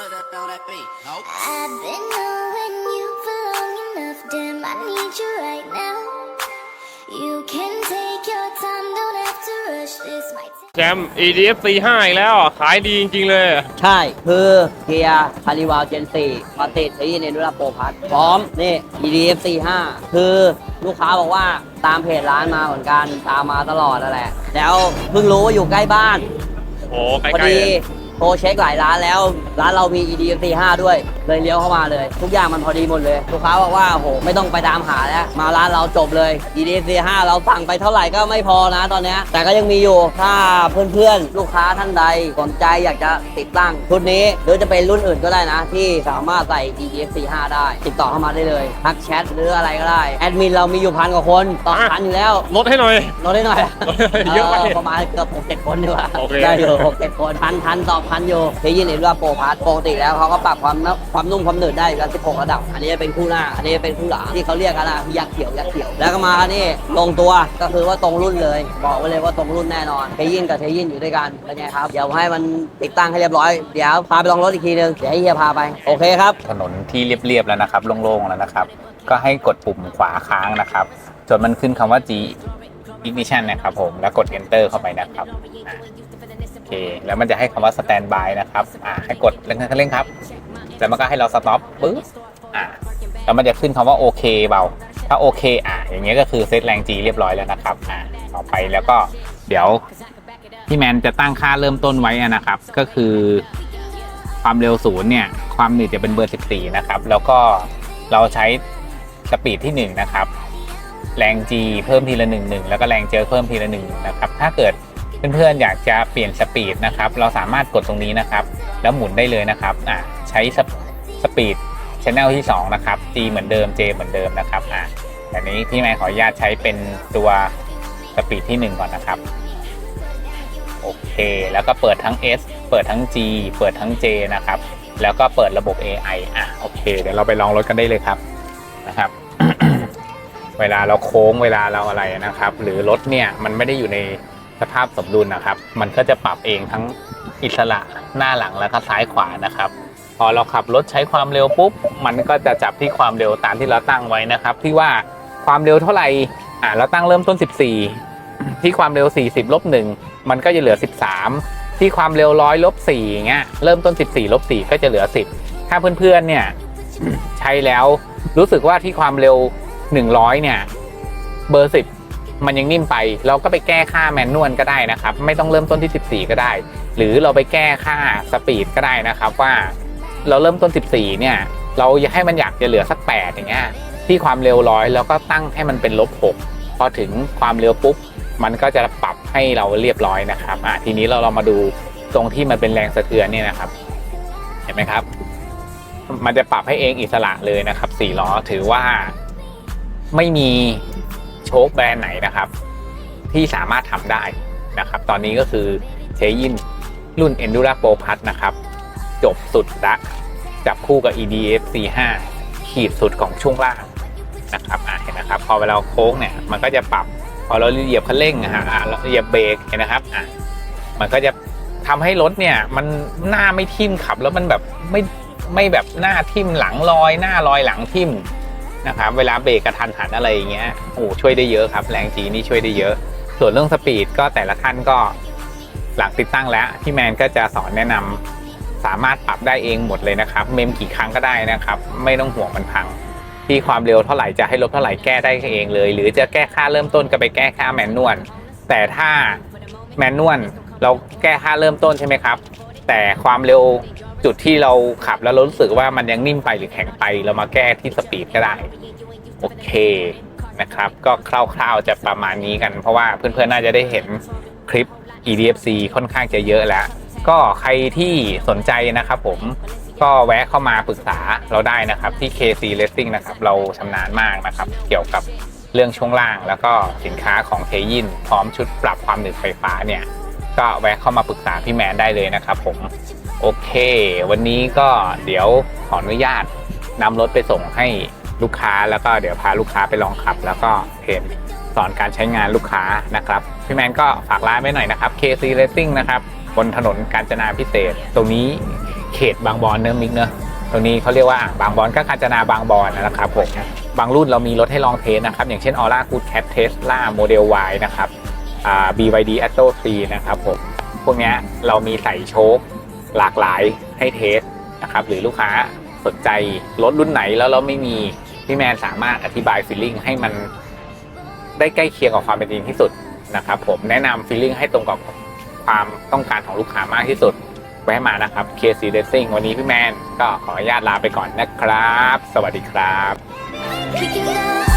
What up on that beat? Nope. I've been knowing you for long enough, damn, I need you right now. You can take your time, don't have to rush. This might take. แชมป์ EDF C5 อีกแล้วอะขายดีจริง ๆ เลยใช่ คือเกียร์คาริวาลเจน4มาติดที่ในดุลาโปรพัทพร้อม นี่ EDF 45คือลูกค้าบอกว่าตามเพจร้านมาเหมือนกัน ตามมาตลอดนั่นแหละ แล้วเพิ่งรู้ว่าอยู่ใกล้บ้าน โอ้ใกพอล้ๆดีเลย โทรเช็คหลายร้านแล้ว ร้านเรามี EDF 45ด้วย เลยเลี้ยวเข้ามาเลย ทุกอย่างมันพอดีหมดเลย ลูกค้าบอกว่าโหไม่ต้องไปตามหาแล้ว มาร้านเราจบเลย EDF 45เราสั่งไปเท่าไหร่ก็ไม่พอนะตอนเนี้ยแต่ก็ยังมีอยู่ ถ้าเพื่อนๆ ลูกค้าท่านใดสนใจอยากจะติดตั้งชุดนี้ หรือจะเป็นรุ่นอื่นก็ได้นะ ที่สามารถใส่ EDF 45ได้ ติดต่อเข้ามาได้เลยทักแชทหรืออะไรก็ได้แอดมินเรามีอยู่พันกว่าคนต่อพันอยู่แล้วลดให้หน่อย ลดได้หน่อยเยอะไป ประมาณเกือบหกเจ็ดคนดีกว่าโอเค ได้อยู่หกเจ็ดคนพันพันต่อพันอยู่เทยินเอ็นว่าโปรพาร์ทปกติแล้วเขาก็ปรับความความนุ่มความหนืดได้อยู่แล้ว16 ระดับ อันนี้จะเป็นคู่หน้า อันนี้จะเป็นคู่หลังที่เขาเรียกกันนะยักษ์เขียวยักษ์เขียว แล้วก็มานี่ลงตัวก็คือว่าตรงรุ่นเลย บอกไว้เลยว่าตรงรุ่นแน่นอนเทยินกับเทยินอยู่ด้วยกันเป็นไงครับเดี๋ยวให้มันติดตั้งให้เรียบร้อยเดี๋ยวพาไปลองรถอีกทีนึงเดี๋ยวให้เฮียพาไปโอเคครับถนนที่เรียบๆแล้วนะครับโล่งๆแล้วนะครับ ก็ให้กดปุ่มขวาค้างนะครับจนมันขึ้นคำว่า G ignition นะครับผมแล้วกด enter เข้าไปนะครับ เค แล้วมันจะให้คำว่า standby นะครับ อ่า ให้กดเร่งคันเร่งครับ แล้วมันก็ให้เรา stop ปึ๊บ อ่า แล้วมันจะขึ้นคำว่าโอเคเบา ถ้าโอเค อ่า อย่างเงี้ยก็คือเซตแรง G เรียบร้อยแล้วนะครับ อ่า ต่อไปแล้วก็เดี๋ยวพี่แมนจะตั้งค่าเริ่มต้นไว้นะครับ ก็คือความเร็วศูนย์เนี่ย ความหนืดจะเป็นเบอร์ 14 นะครับ แล้วก็เราใช้สปีดที่ 1 นะครับ แรง G เพิ่มทีละ 1 1 แล้วก็แรงเจอเพิ่มทีละ1นะครับ ถ้าเกิด เพื่อนๆอยากจะเปลี่ยนสปีดนะครับ เราสามารถกดตรงนี้นะครับ แล้วหมุนได้เลยนะครับอ่าใช้สปีดชแนลที่ 2 นะครับ G เหมือนเดิม J เหมือนเดิมนะครับอ่าอันนี้พี่แม่ขออนุญาตใช้เป็นตัวสปีดที่ 1 ก่อนนะครับโอเค แล้วก็เปิดทั้ง S เปิดทั้ง G เปิดทั้ง J นะครับ แล้วก็เปิดระบบ AI อะโอเค เดี๋ยวเราไปลองรถกันได้เลยครับนะครับ เวลาเราโค้งเวลาเราอะไรนะครับ หรือรถเนี่ยมันไม่ได้อยู่ใน สภาพสมดุลนะครับ มันก็จะปรับเองทั้งอิสระหน้าหลังแล้วก็ซ้ายขวานะครับ พอเราขับรถใช้ความเร็วปุ๊บ มันก็จะจับที่ความเร็วตามที่เราตั้งไว้นะครับ ที่ว่าความเร็วเท่าไหร่อ่าเราตั้งเริ่มต้น 14 ที่ความเร็ว 40ลบ1มันก็จะเหลือ 13 ที่ความเร็วร้อยลบ4เงี้ยเริ่มต้น 14ลบ4ก็จะเหลือ 10 ถ้าเพื่อนๆเนี่ยใช้แล้วรู้สึกว่าที่ความเร็ว 100เนี่ยเบอร์ 10 มันยังนิ่มไป เราก็ไปแก้ค่าแมนนวลก็ได้นะครับ ไม่ต้องเริ่มต้นที่ 14 ก็ได้ หรือเราไปแก้ค่าสปีดก็ได้นะครับว่าเราเริ่มต้น 14 เนี่ย เราอยากให้มันอยากจะเหลือสัก 8 อย่างเงี้ยที่ความเร็วร้อยแล้วก็ตั้งให้มันเป็นลบ 6 พอถึงความเร็วปุ๊บ มันก็จะปรับให้เราเรียบร้อยนะครับอะทีนี้เราเรามาดูตรงที่มันเป็นแรงสะเทือนเนี่ยนะครับ เห็นไหมครับ มันจะปรับให้เองอิสระเลยนะครับสี่ล้อถือว่าไม่มี ชคแบรนด์ไหนนะครับ ที่สามารถทำได้นะครับ ตอนนี้ก็คือเทยินรุ่น Endura Pro Plus นะครับ จบสุดละจับคู่กับ EDF C5 ขีดสุดของช่วงล่างนะครับเห็นนะครับ พอเวลาโค้งเนี่ยมันก็จะปรับ พอเราเหยียบคันเร่งนะฮะเราเหยียบเบรกเห็นนะครับอะมันก็จะทำให้รถเนี่ยมันหน้าไม่ทิ่มขับแล้วมันแบบไม่ไม่แบบหน้าทิ่มหลังลอย หน้าลอยหลังทิ่ม นะครับเวลาเบรกกระทันหันอะไรอย่างเงี้ยโอ้ช่วยได้เยอะครับ แรงจีนี่ช่วยได้เยอะ ส่วนเรื่องสปีดก็แต่ละท่านก็หลังติดตั้งแล้วพี่แมนก็จะสอนแนะนำสามารถปรับได้เองหมดเลยนะครับ เมมกี่ครั้งก็ได้นะครับ ไม่ต้องห่วงมันพัง ที่ความเร็วเท่าไหร่จะให้ลบเท่าไหร่แก้ได้เองเลย หรือจะแก้ค่าเริ่มต้นก็ไปแก้ค่าแมนนวลแต่ถ้าแมนนวลเราแก้ค่าเริ่มต้นใช่ไหมครับ แต่ความเร็ว จุดที่เราขับแล้วรู้สึกว่ามันยังนิ่มไปหรือแข็งไป เรามาแก้ที่สปีดก็ได้ โอเคนะครับ ก็คร่าวๆจะประมาณนี้กัน เพราะว่าเพื่อนๆน่าจะได้เห็นคลิป EDFC ค่อนข้างจะเยอะแล้ว ก็ใครที่สนใจนะครับผมก็แวะเข้ามาปรึกษาเราได้นะครับที่ KC Racing นะครับ เราชำนาญมากนะครับ เกี่ยวกับเรื่องช่วงล่าง แล้วก็สินค้าของเทยินพร้อมชุดปรับความหนืดไฟฟ้าเนี่ย ก็แวะเข้ามาปรึกษาพี่แมนได้เลยนะครับผม โอเค วันนี้ก็เดี๋ยวขออนุญาตนำรถไปส่งให้ลูกค้าแล้วก็เดี๋ยวพาลูกค้าไปลองขับ แล้วก็เทรนสอนการใช้งานลูกค้านะครับพี่แมนก็ฝากร้านไว้หน่อยนะครับ KC Racing นะครับบนถนนกาญจนาพิเศษ ตรงนี้เขตบางบอนเนื้อมิกเนอะตรงนี้เขาเรียกว่าอ่างบางบอนก็กาญจนาบางบอนนะครับผมบางรุ่นเรามีรถให้ลองเทสนะครับ อย่างเช่น Aura Good Cat Tesla Model Y นะครับอ่า BYD Atto 3นะครับผมพวกนี้เรามีใส่โชค หลากหลายให้เทสนะครับหรือลูกค้าสนใจรถรุ่นไหนแล้วเราไม่มีพี่แมนสามารถอธิบายฟีลลิ่งให้มันได้ใกล้เคียงกับความเป็นจริงที่สุดนะครับผมแนะนำฟีลลิ่งให้ตรงกับความต้องการของลูกค้ามากที่สุด แวะมานะครับ KC Racing วันนี้พี่แมนก็ขออนุญาตลาไปก่อนนะครับ สวัสดีครับ Picking up